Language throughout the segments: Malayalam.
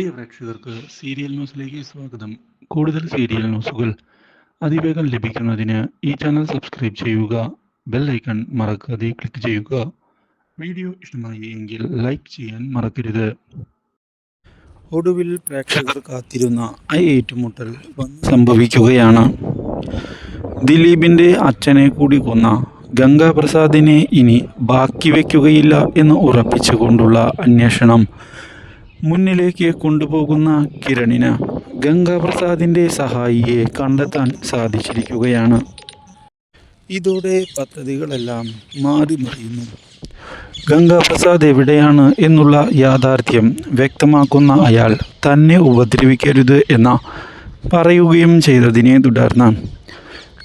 പ്രിയ പ്രേക്ഷകർക്ക് സീരിയൽ ന്യൂസിലേക്ക് സ്വാഗതം. കൂടുതൽ സീരിയൽ ന്യൂസുകൾ അതിവേഗം ലഭിക്കുന്നതിന് ഈ ചാനൽ സബ്സ്ക്രൈബ് ചെയ്യുക ബെൽ ഐക്കൺ മറക്കാതെ ക്ലിക്ക് ചെയ്യുക. വീഡിയോ ഇഷ്ടമായി എങ്കിൽ ലൈക്ക് ചെയ്യാൻ മറക്കരുത്. ഒടുവിൽ പ്രേക്ഷകർ കാത്തിരുന്ന ഐ ഏറ്റുമുട്ടൽ സംഭവിക്കുകയാണ്. ദിലീപിന്റെ അച്ഛനെ കൂടി കൊന്ന ഗംഗാപ്രസാദിനെ ഇനി ബാക്കി വയ്ക്കുകയില്ല എന്ന് ഉറപ്പിച്ചുകൊണ്ടുള്ള അന്വേഷണം മുന്നിലേക്ക് കൊണ്ടുപോകുന്ന കിരണിന് ഗംഗാപ്രസാദിന്റെ സഹായിയെ കണ്ടെത്താൻ സാധിച്ചിരിക്കുകയാണ്. ഇതോടെ പദ്ധതികളെല്ലാം മാറി മറിയുന്നു ഗംഗാപ്രസാദ് എവിടെയാണ് എന്നുള്ള യാഥാർത്ഥ്യം വ്യക്തമാക്കുന്ന അയാൾ തന്നെ ഉപദ്രവിക്കരുത് എന്ന പറയുകയും ചെയ്തതിനെ തുടർന്ന്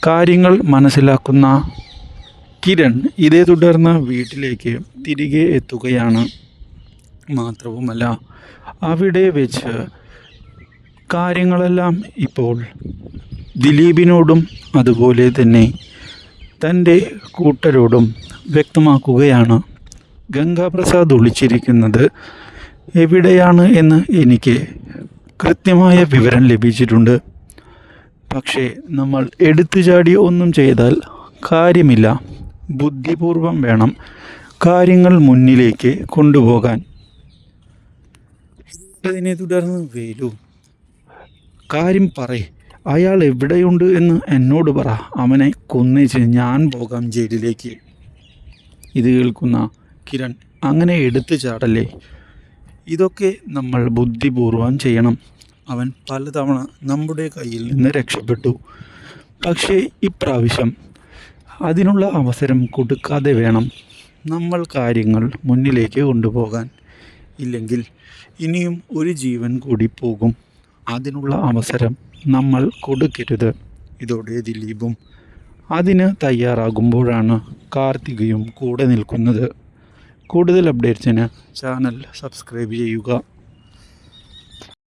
കാര്യങ്ങൾ മനസ്സിലാക്കുന്ന കിരൺ ഇതേ തുടർന്ന് വീട്ടിലേക്ക് തിരികെ എത്തുകയാണ്. മാത്രവുമല്ല. അവിടെ വെച്ച് കാര്യങ്ങളെല്ലാം ഇപ്പോൾ ദിലീപിനോടും അതുപോലെ തന്നെ തന്റെ കൂട്ടരോടും വ്യക്തമാക്കുകയാണ്. ഗംഗാപ്രസാദ് ഒളിച്ചിരിക്കുന്നത് എവിടെയാണ് എന്ന് എനിക്ക് കൃത്യമായ വിവരം ലഭിച്ചിട്ടുണ്ട്. പക്ഷേ നമ്മൾ എടുത്തു ചാടി ഒന്നും ചെയ്താൽ കാര്യമില്ല. ബുദ്ധിപൂർവം വേണം കാര്യങ്ങൾ മുന്നിലേക്ക് കൊണ്ടുപോകാൻ. അതിനെ തുടർന്ന് വേലു കാര്യം പറയ് അയാൾ എവിടെയുണ്ട് എന്ന് എന്നോട് പറ. അവനെ കൊന്നേച്ച് ഞാൻ പോകാം ജയിലിലേക്ക്. ഇത് കേൾക്കുന്ന കിരൺ അങ്ങനെ എടുത്തു ചാടല്ലേ? ഇതൊക്കെ നമ്മൾ ബുദ്ധിപൂർവം ചെയ്യണം. അവൻ പലതവണ നമ്മുടെ കയ്യിൽ നിന്ന് രക്ഷപ്പെട്ടു. പക്ഷേ ഇപ്രാവശ്യം അതിനുള്ള അവസരം കൊടുക്കാതെ വേണം നമ്മൾ കാര്യങ്ങൾ മുന്നിലേക്ക് കൊണ്ടുപോകാൻ. ഇല്ലെങ്കിൽ ഇനിയും ഒരു ജീവൻ കൂടി പോകും. അതിനുള്ള അവസരം നമ്മൾ കൊടുക്കരുത്. ഇതോടെ ദിലീപും അതിന് തയ്യാറാകുമ്പോഴാണ് കാർത്തികയും കൂടെ നിൽക്കുന്നത്. കൂടുതൽ അപ്ഡേറ്റ്സിന് ചാനൽ സബ്സ്ക്രൈബ് ചെയ്യുക.